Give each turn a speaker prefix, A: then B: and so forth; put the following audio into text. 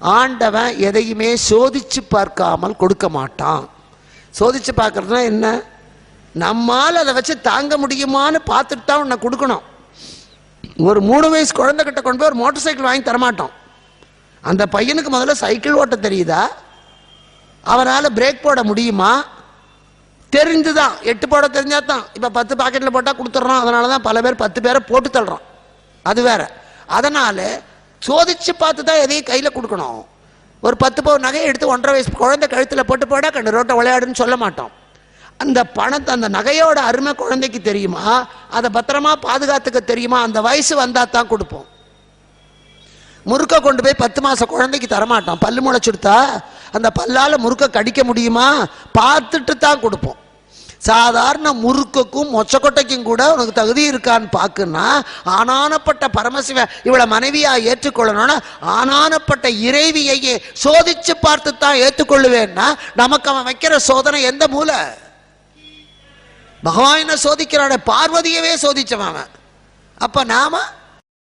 A: ஆண்டவன் எதையுமே சோதிச்சு பார்க்காமல் கொடுக்க மாட்டான். சோதிச்சு பார்க்கறதுனா என்ன? நம்மால் அதை வச்சு தாங்க முடியுமான்னு பார்த்துட்டு தான் உன்னை கொடுக்கணும். ஒரு மூணு வயசு குழந்தைகிட்ட கொண்டு போய் ஒரு மோட்டார் சைக்கிள் வாங்கி தரமாட்டோம். அந்த பையனுக்கு முதல்ல சைக்கிள் ஓட்ட தெரியுதா? அவரால் பிரேக் போட முடியுமா? தெரிஞ்சு தான் எட்டு போட தெரிஞ்சா தான் இப்போ பத்து பாக்கெட்டில் போட்டால் கொடுத்துட்றோம். அதனால தான் பல பேர் பத்து பேரை போட்டு தள்ளுறோம். அது வேற. அதனால் சோதிச்சு பார்த்து தான் எதையும் கையில் கொடுக்கணும். ஒரு பத்து பவுன் நகையை எடுத்து ஒன்றரை வயசு குழந்தை கழுத்தில் போட்டு போட கண்டு ரோட்டை விளையாடுன்னு சொல்ல மாட்டோம். அந்த பணத்தை அந்த நகையோட அருமை குழந்தைக்கு தெரியுமா? அதை பத்திரமா பாதுகாத்துக்க தெரியுமா? அந்த வயசு வந்தால் தான் கொடுப்போம். முறுக்க கொண்டு போய் பத்து மாதம் குழந்தைக்கு தரமாட்டோம். பல்லு முளைச்சுடுத்தா அந்த பல்லால் முறுக்க கடிக்க முடியுமா? பார்த்துட்டு தான் கொடுப்போம். சாதாரண முறுக்குக்கும் மொச்சக்கொட்டைக்கும் கூட உனக்கு தகுதி இருக்கான்னு பார்க்குன்னா ஆனானப்பட்ட பரமசிவ இவளை மனைவியாக ஏற்றுக்கொள்ளணும்னா ஆனானப்பட்ட இறைவியையே சோதிச்சு பார்த்து தான் ஏற்றுக்கொள்ளுவேன்னா நமக்கு அவன் வைக்கிற சோதனை எந்த மூலை? பகவானை சோதிக்கிறான? பார்வதியவே சோதிச்சவன் அவன். அப்போ நாம